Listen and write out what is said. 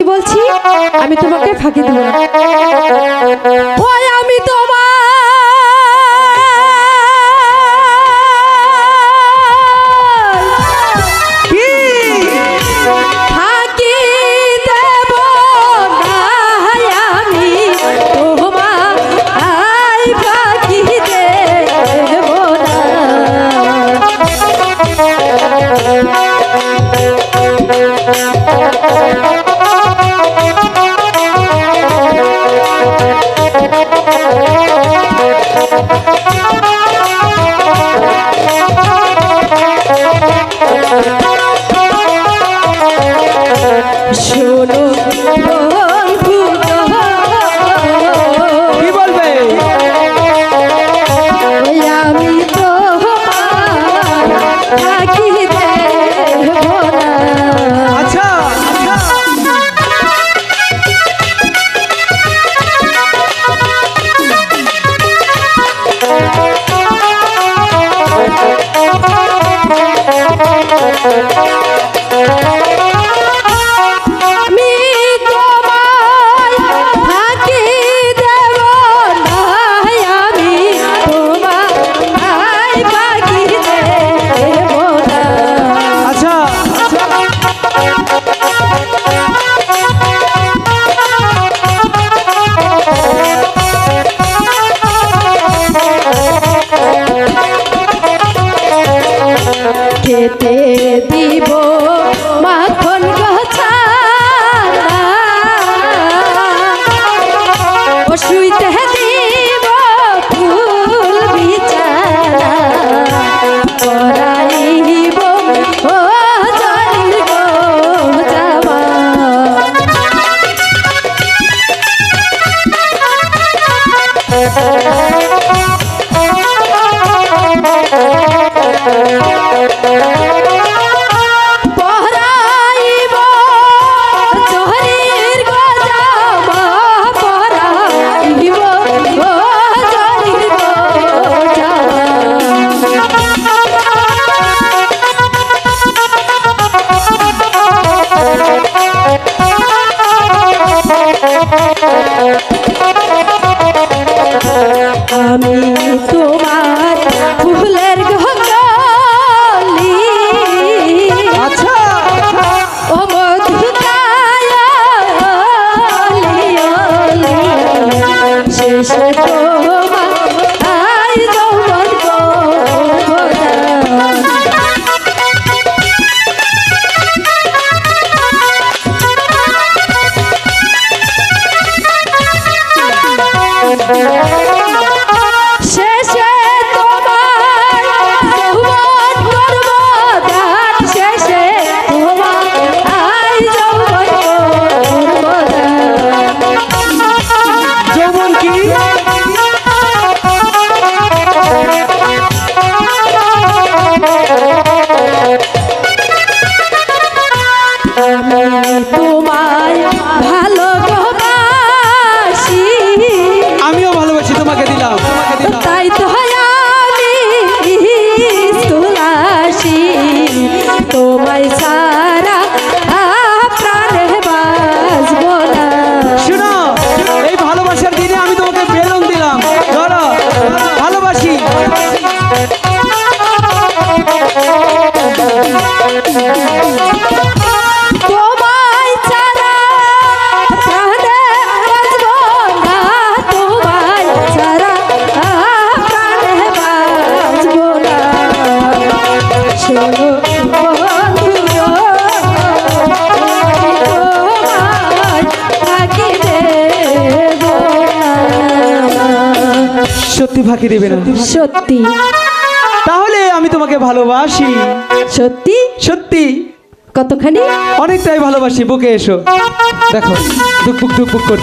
বলছি? আমি তোমাকে ফাঁকি দেবো আমি তো শোনো সবাই সত্যি ফাঁকি দেবে না। সত্যি তাহলে আমি তোমাকে ভালোবাসি। সত্যি? সত্যি। কতখানি? অনেকটাই ভালোবাসি। বুকে এসো। দেখো দুক বুক